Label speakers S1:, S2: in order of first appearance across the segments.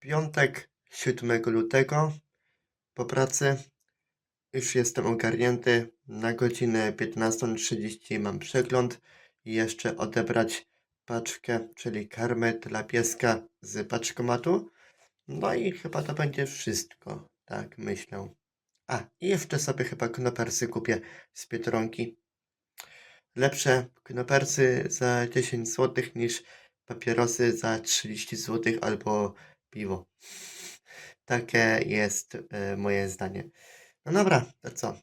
S1: Piątek 7 lutego po pracy już jestem ogarnięty. Na godzinę 15.30 mam przegląd i jeszcze odebrać paczkę, czyli karmę dla pieska z paczkomatu. No i chyba to będzie wszystko, tak myślę. A, i jeszcze sobie chyba knopersy kupię z Biedronki. Lepsze knopersy za 10 zł niż papierosy za 30 zł albo piwo. Takie jest e, moje zdanie. No dobra, to co?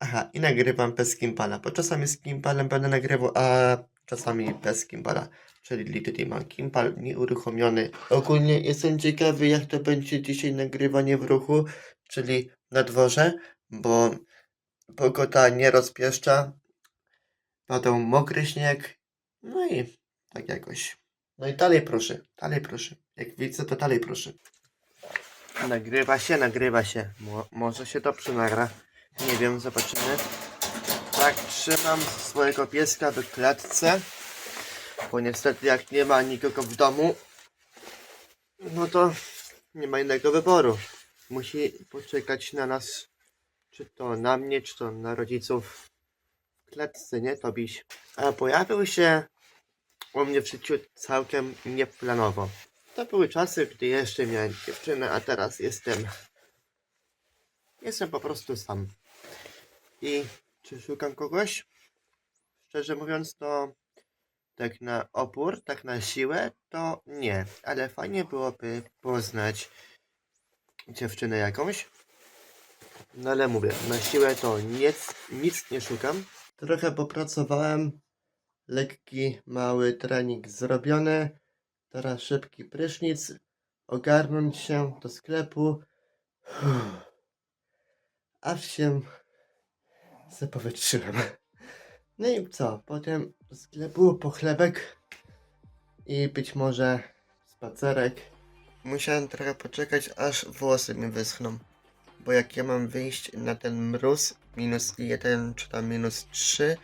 S1: Aha, i nagrywam bez Kimpala, bo czasami z Kimpalem będę nagrywał, a czasami bez Kimpala. Czyli Little mam Kimpal nieuruchomiony. Ogólnie jestem ciekawy, jak to będzie dzisiaj nagrywanie w ruchu, czyli na dworze, bo pogoda nie rozpieszcza. Padał mokry śnieg. No i tak jakoś. No i dalej proszę, dalej proszę. Jak widzę, to dalej proszę. Nagrywa się, nagrywa się. Mo może się dobrze nagra. Nie wiem, zobaczymy. Tak, trzymam swojego pieska w klatce. Bo niestety jak nie ma nikogo w domu, no to nie ma innego wyboru. Musi poczekać na nas, czy to na mnie, czy to na rodziców w klatce, nie Tobiś? A pojawił się u mnie w życiu całkiem nieplanowo. To były czasy, gdy jeszcze miałem dziewczynę, a teraz jestem. Jestem po prostu sam. I czy szukam kogoś? Szczerze mówiąc, to tak na opór, tak na siłę, to nie. Ale fajnie byłoby poznać dziewczynę jakąś. No ale mówię, na siłę to nic, nic nie szukam. Trochę popracowałem. Lekki, mały trening zrobiony. Teraz szybki prysznic. Ogarnąć się do sklepu. Aż się zapowietrzyłem. No i co? Potem do sklepu po chlebek i być może spacerek. Musiałem trochę poczekać, aż włosy mi wyschną. Bo jak ja mam wyjść na ten mróz, minus 1 czy tam minus 3,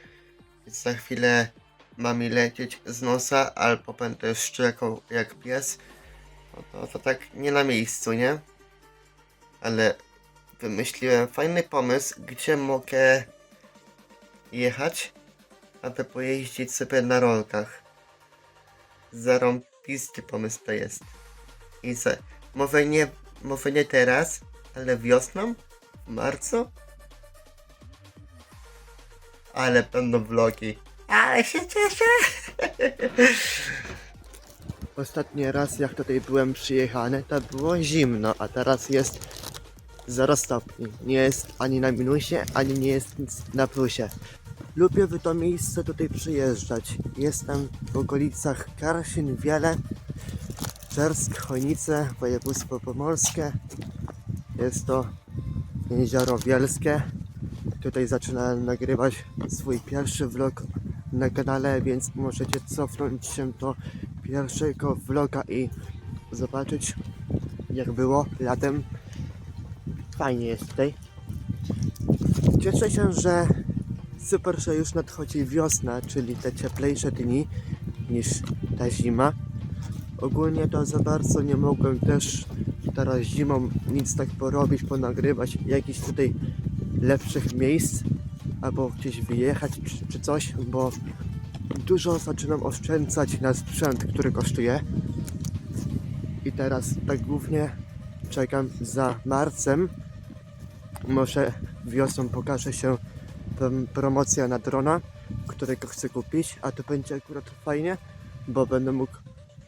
S1: za chwilę ma mi lecieć z nosa, albo będę szczekał jak pies, no to, to tak nie na miejscu, nie? Ale wymyśliłem fajny pomysł, gdzie mogę jechać, aby pojeździć sobie na rolkach. Zarąbisty pomysł to jest. I se, może nie, może nie teraz, ale wiosną, w marcu, ale będą vlogi. Ale się cieszę. Ostatni raz jak tutaj byłem przyjechany, to było zimno, a teraz jest 0 stopni. Nie jest ani na minusie, ani nie jest nic na plusie. Lubię w to miejsce tutaj przyjeżdżać. Jestem w okolicach Karsin, Wiele, Czersk, Chojnice, województwo pomorskie. Jest to jezioro Wielskie. Tutaj zaczynałem nagrywać swój pierwszy vlog na kanale, więc możecie cofnąć się do pierwszego vloga i zobaczyć jak było latem. Fajnie jest tutaj. Cieszę się, że super, że już nadchodzi wiosna, czyli te cieplejsze dni niż ta zima. Ogólnie to za bardzo nie mogłem też teraz zimą nic tak porobić, ponagrywać jakichś tutaj lepszych miejsc albo gdzieś wyjechać czy, czy coś, bo dużo zaczynam oszczędzać na sprzęt, który kosztuje. I teraz tak głównie czekam za marcem. Może wiosną pokaże się prom- promocja na drona, którego chcę kupić, a to będzie akurat fajnie, bo będę mógł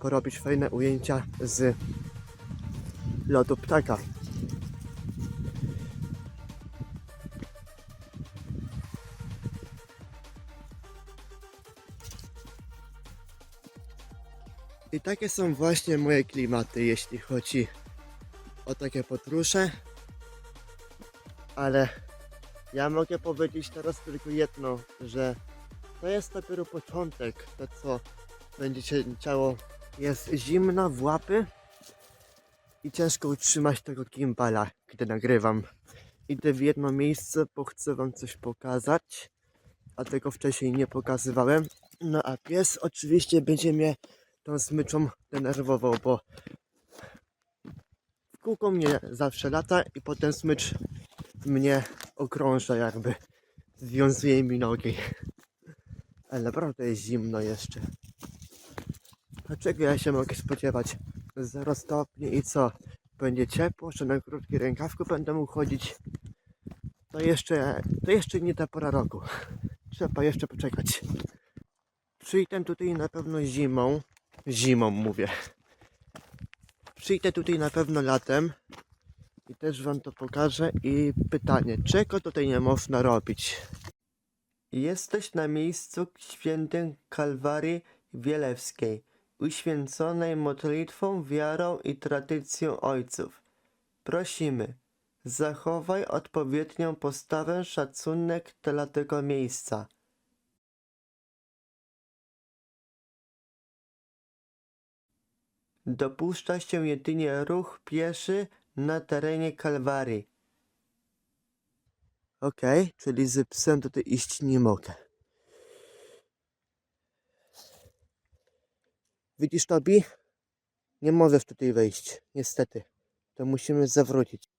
S1: porobić fajne ujęcia z lotu ptaka. I takie są właśnie moje klimaty, jeśli chodzi o takie podróże. Ale ja mogę powiedzieć teraz tylko jedno, że to jest dopiero początek. To co będzie się działo jest zimno w łapy i ciężko utrzymać tego gimbala, gdy nagrywam. Idę w jedno miejsce, bo chcę wam coś pokazać, a tego wcześniej nie pokazywałem. No a pies oczywiście będzie mnie tą smyczą denerwował, bo w kółko mnie zawsze lata i potem smycz mnie okrąża jakby. Związuje mi nogi. Ale naprawdę jest zimno jeszcze. A czego ja się mogę spodziewać? 0 stopni i co? Będzie ciepło, że na krótki rękawku będę mógł chodzić. To jeszcze, to jeszcze nie ta pora roku. Trzeba jeszcze poczekać. Przyjdę tutaj na pewno zimą. Zimą mówię. Przyjdę tutaj na pewno latem. I też wam to pokażę. I pytanie, czego tutaj nie można robić? Jesteś na miejscu świętym Kalwarii Wielewskiej, uświęconej modlitwą, wiarą i tradycją ojców. Prosimy, zachowaj odpowiednią postawę, szacunek dla tego miejsca. Dopuszcza się jedynie ruch pieszy na terenie Kalwarii. Okej, czyli z psem tutaj iść nie mogę. Widzisz, Tobi? Nie możesz tutaj wejść, niestety. To musimy zawrócić.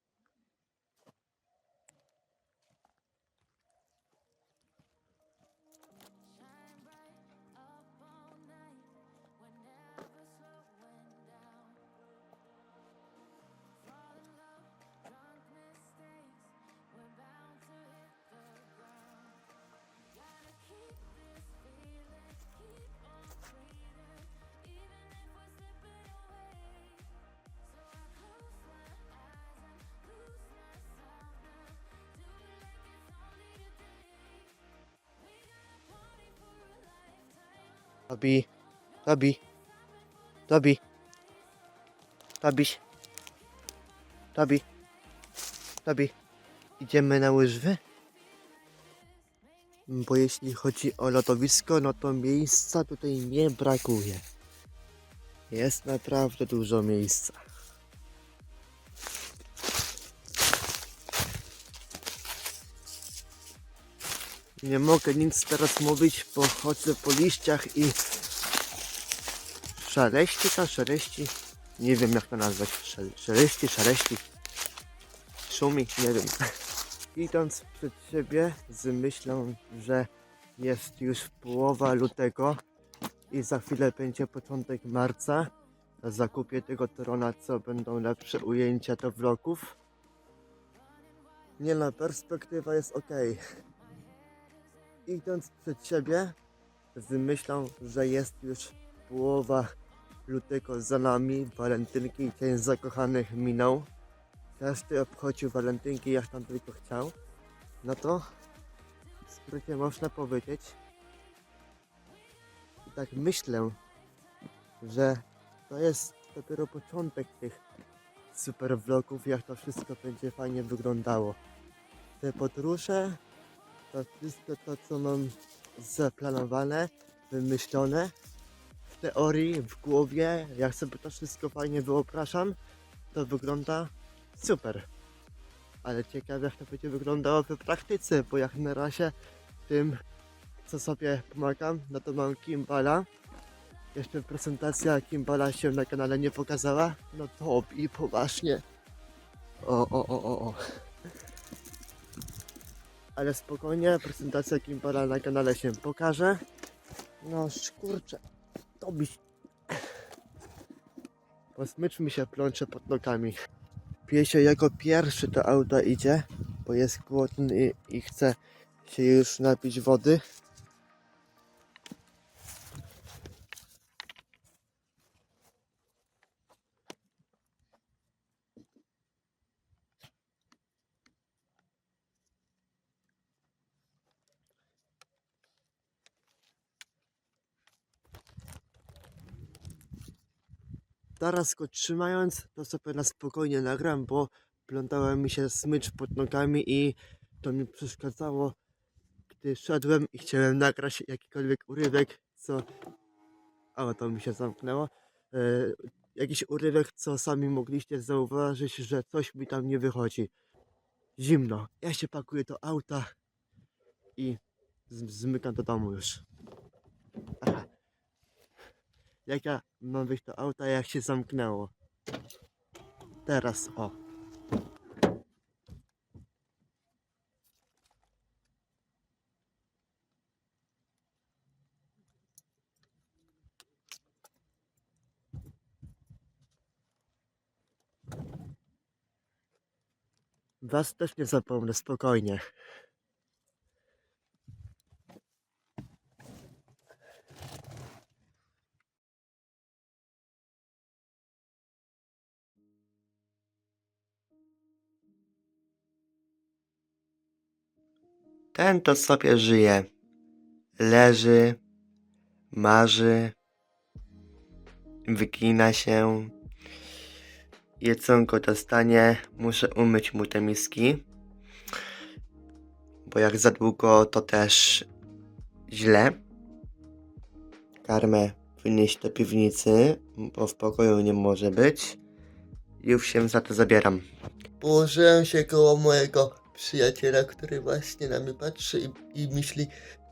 S1: Tobi, Tobi, Tobi, Tobiś, Tobi, Tobi, idziemy na łyżwy? Bo jeśli chodzi o lodowisko, no to miejsca tutaj nie brakuje. Jest naprawdę dużo miejsca. Nie mogę nic teraz mówić, bo chodzę po liściach i szaleści ta szeleści. Nie wiem jak to nazwać. Szeleści, szaleści. Szumi, nie wiem. Idąc przed siebie z myślą, że jest już połowa lutego i za chwilę będzie początek marca. Zakupię tego trona, co będą lepsze ujęcia do vlogów. Nie no, perspektywa jest ok idąc przed siebie z myślą, że jest już połowa lutego za nami, walentynki i dzień zakochanych minął. Każdy obchodził walentynki jak tam tylko chciał. No to w skrócie można powiedzieć i tak myślę, że to jest dopiero początek tych super vlogów, jak to wszystko będzie fajnie wyglądało. Te podróże to wszystko to, co mam zaplanowane, wymyślone w teorii, w głowie, jak sobie to wszystko fajnie wyobrażam, to wygląda super. Ale ciekawe, jak to będzie wyglądało w praktyce, bo jak na razie tym, co sobie pomagam, no to mam Kimbala. Jeszcze prezentacja Kimbala się na kanale nie pokazała, no to i poważnie. O, o, o, o, o ale spokojnie, prezentacja Gimbala na kanale się pokaże. No kurczę, to byś... Bo smycz mi się plącze pod nogami. Piesio jako pierwszy do auta idzie, bo jest głodny i, i chce się już napić wody. Teraz go trzymając, to sobie na spokojnie nagram, bo plątała mi się smycz pod nogami i to mi przeszkadzało, gdy szedłem i chciałem nagrać jakikolwiek urywek, co... O, to mi się zamknęło. E, jakiś urywek, co sami mogliście zauważyć, że coś mi tam nie wychodzi. Zimno. Ja się pakuję do auta i zmykam do domu już. Aha. Jak ja mam wyjść do auta, jak się zamknęło. Teraz, o. Was też nie zapomnę, spokojnie. Ten to sobie żyje. Leży, marzy, wygina się. Jedzonko dostanie, muszę umyć mu te miski. Bo jak za długo, to też źle. Karmę wynieść do piwnicy, bo w pokoju nie może być. Już się za to zabieram. Położyłem się koło mojego przyjaciela, który właśnie na mnie patrzy i, i myśli,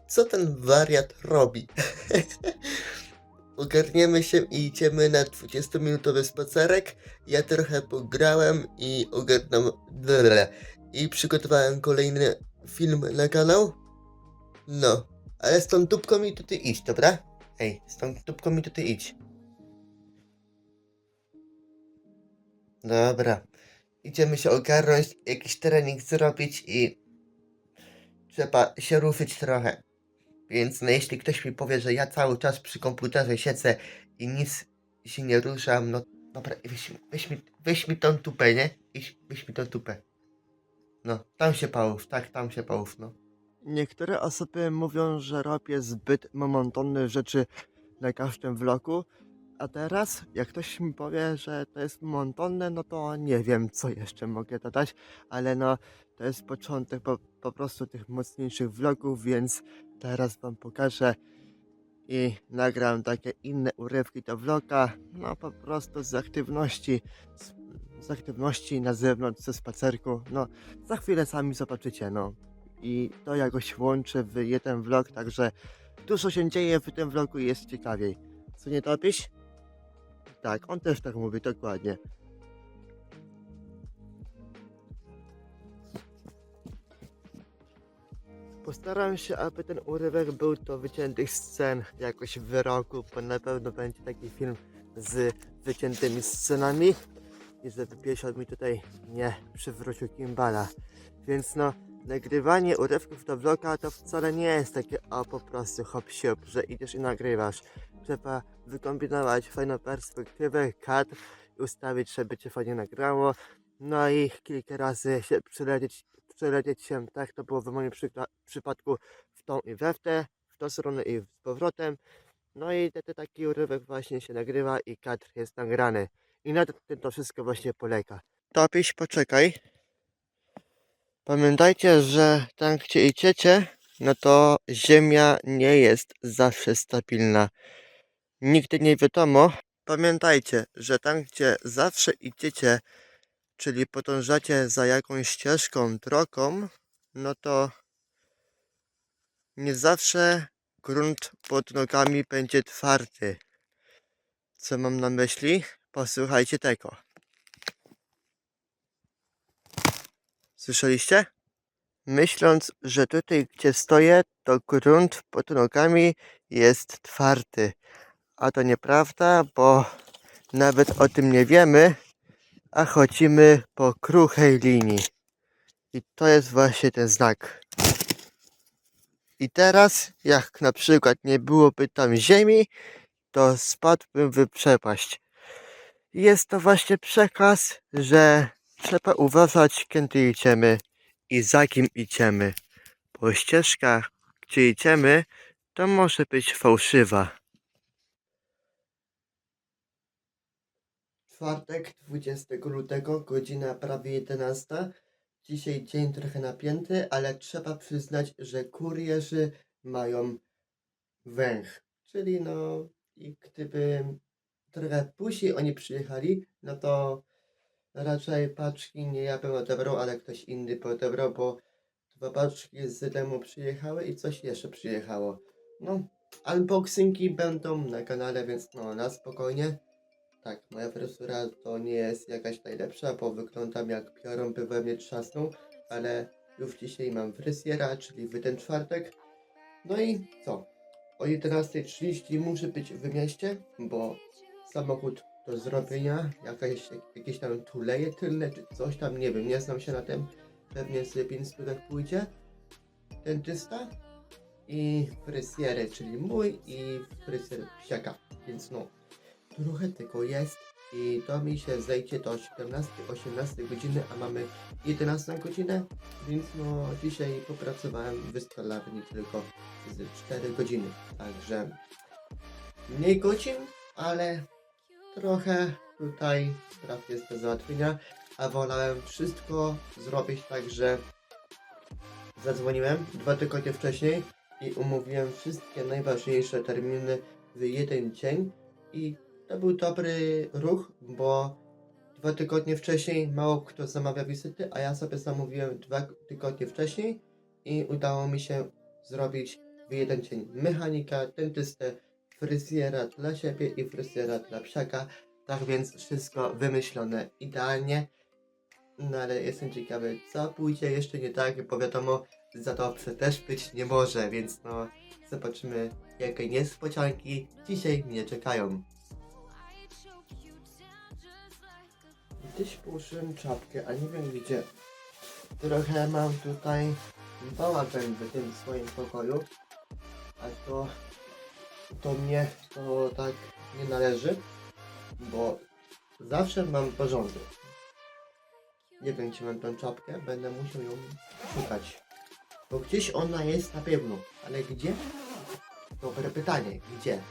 S1: co ten wariat robi. Ogarniemy się i idziemy na 20-minutowy spacerek. Ja trochę pograłem i ogarnąłem. I przygotowałem kolejny film na kanał. No, ale z tą tubką mi tutaj idź, dobra? Ej, z tą tubką mi tutaj idź. Dobra. Idziemy się ogarnąć, jakiś trening zrobić i trzeba się ruszyć trochę. Więc no, jeśli ktoś mi powie, że ja cały czas przy komputerze siedzę i nic się nie ruszam, no dobra, weź, weź, mi, weź mi tą tupę, nie? Weź, weź mi tą tupę. No, tam się pałów, tak, tam się pałów, no. Niektóre osoby mówią, że robię zbyt monotonne rzeczy na każdym vlogu, a teraz, jak ktoś mi powie, że to jest monotonne, no to nie wiem, co jeszcze mogę dodać, ale no, to jest początek po, po prostu tych mocniejszych vlogów, więc teraz wam pokażę i nagram takie inne urywki do vloga, no po prostu z aktywności, z, z aktywności na zewnątrz, ze spacerku, no za chwilę sami zobaczycie, no. I to jakoś łączę w jeden vlog, także dużo się dzieje w tym vlogu i jest ciekawiej. Co nie topisz? Tak, on też tak mówi, dokładnie. Postaram się, aby ten urywek był do wyciętych scen jakoś w wyroku, bo na pewno będzie taki film z wyciętymi scenami i żeby piesiot mi tutaj nie przywrócił gimbala. Więc no, nagrywanie urywków do vloga to wcale nie jest takie o po prostu hop siup, że idziesz i nagrywasz. Trzeba wykombinować fajną perspektywę, kadr ustawić, żeby cię fajnie nagrało. No i kilka razy się przelecieć, przelecieć się, tak to było w moim przypadku w tą i we w tę, w tą stronę i z powrotem. No i te, te taki urywek właśnie się nagrywa i kadr jest nagrany. I na tym to wszystko właśnie polega. Topiś, poczekaj. Pamiętajcie, że tam gdzie idziecie, no to ziemia nie jest zawsze stabilna. Nigdy nie wiadomo. Pamiętajcie, że tam gdzie zawsze idziecie, czyli podążacie za jakąś ścieżką, drogą, no to nie zawsze grunt pod nogami będzie twardy. Co mam na myśli? Posłuchajcie tego. Słyszeliście? Myśląc, że tutaj gdzie stoję, to grunt pod nogami jest twardy. A to nieprawda, bo nawet o tym nie wiemy, a chodzimy po kruchej linii. I to jest właśnie ten znak. I teraz, jak na przykład nie byłoby tam ziemi, to spadłbym w przepaść. Jest to właśnie przekaz, że trzeba uważać, kiedy idziemy i za kim idziemy. Bo ścieżka, gdzie idziemy, to może być fałszywa. Czwartek, 20 lutego, godzina prawie 11. Dzisiaj dzień trochę napięty, ale trzeba przyznać, że kurierzy mają węch. Czyli no, i gdyby trochę później oni przyjechali, no to raczej paczki nie ja bym odebrał, ale ktoś inny by odebrał, bo dwa paczki z temu przyjechały i coś jeszcze przyjechało. no, unboxingi będą na kanale, więc no, na spokojnie. Tak, moja fryzura to nie jest jakaś najlepsza, bo wyglądam jak piorun by we mnie trzasnął, ale już dzisiaj mam fryzjera, czyli w ten czwartek. No i co? O 11.30 muszę być w mieście, bo samochód do zrobienia, jakaś, jakieś tam tuleje tylne czy coś tam, nie wiem, nie znam się na tym. Pewnie sobie 5 stówek pójdzie. Dentysta i fryzjery, czyli mój i fryzjer psiaka. Więc no, trochę tego jest i to mi się zejdzie do 17-18 godziny, a mamy 11 godzinę, więc no dzisiaj popracowałem w stolarni tylko z 4 godziny, także mniej godzin, ale trochę tutaj spraw jest do załatwienia, a wolałem wszystko zrobić tak, że zadzwoniłem dwa tygodnie wcześniej i umówiłem wszystkie najważniejsze terminy w jeden dzień i to był dobry ruch, bo dwa tygodnie wcześniej mało kto zamawia wizyty, a ja sobie zamówiłem dwa tygodnie wcześniej i udało mi się zrobić w jeden dzień mechanika, dentystę, fryzjera dla siebie i fryzjera dla psiaka. Tak więc wszystko wymyślone idealnie. No ale jestem ciekawy, co pójdzie jeszcze nie tak, bo wiadomo, za dobrze też być nie może, więc no zobaczymy, jakie niespodzianki dzisiaj mnie czekają. Gdzieś położyłem czapkę, a nie wiem gdzie. Trochę mam tutaj bałagan w tym swoim pokoju, a to to mnie to tak nie należy, bo zawsze mam porządek. Nie wiem, gdzie mam tą czapkę, będę musiał ją szukać. Bo gdzieś ona jest na pewno, ale gdzie? Dobre pytanie, gdzie?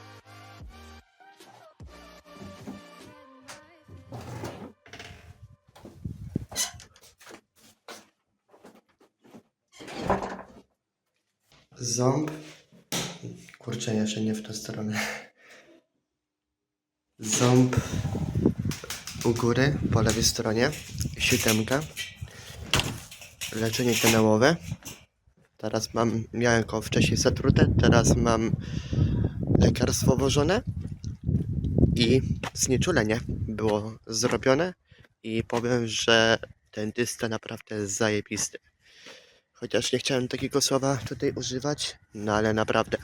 S1: Jeszcze nie w tę stronę. Ząb u góry, po lewej stronie. Siódemka. Leczenie kanałowe. Teraz mam, miałem go wcześniej zatrute, teraz mam lekarstwo włożone i znieczulenie było zrobione i powiem, że dentysta naprawdę zajebisty. Chociaż nie chciałem takiego słowa tutaj używać, no ale naprawdę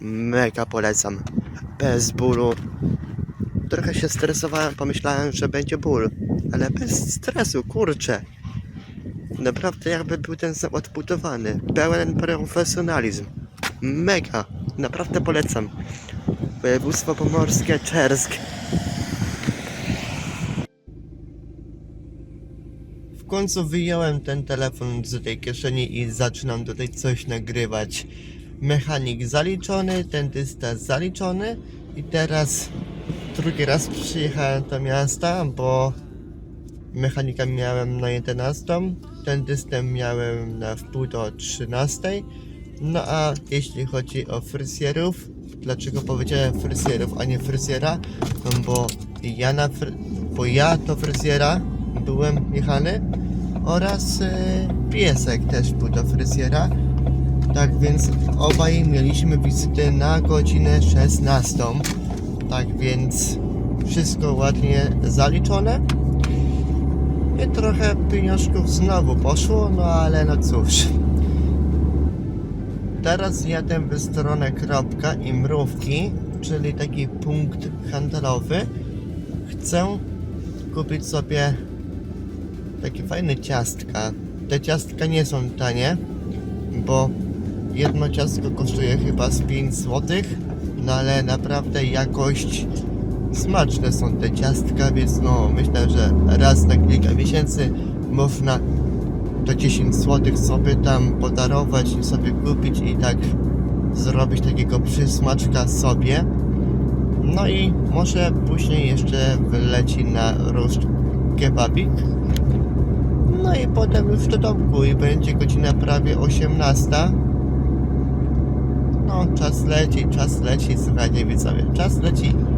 S1: mega polecam. Bez bólu. Trochę się stresowałem, pomyślałem, że będzie ból, ale bez stresu, kurczę. Naprawdę jakby był ten sam odbudowany. Pełen profesjonalizm. Mega. Naprawdę polecam. Województwo pomorskie, Czersk. W końcu wyjąłem ten telefon z tej kieszeni i zaczynam tutaj coś nagrywać. Mechanik zaliczony, dentysta zaliczony i teraz drugi raz przyjechałem do miasta, bo mechanika miałem na 11, dentystę miałem na wpół do 13. No a jeśli chodzi o fryzjerów, dlaczego powiedziałem fryzjerów, a nie fryzjera? No bo ja na bo ja do fryzjera byłem jechany oraz e, piesek też był do fryzjera. Tak więc obaj mieliśmy wizytę na godzinę 16. Tak więc wszystko ładnie zaliczone. I trochę pieniążków znowu poszło, no ale no cóż. Teraz jadę w stronę Kropka i Mrówki, czyli taki punkt handlowy. Chcę kupić sobie takie fajne ciastka. Te ciastka nie są tanie, bo jedno ciastko kosztuje chyba z 5 zł, no ale naprawdę jakość smaczne są te ciastka, więc no myślę, że raz na kilka miesięcy można to 10 zł sobie tam podarować i sobie kupić i tak zrobić takiego przysmaczka sobie. No i może później jeszcze wyleci na ruszt kebabik. No i potem już do domku i będzie godzina prawie 18. No, czas leci, czas leci, słuchajcie widzowie, czas leci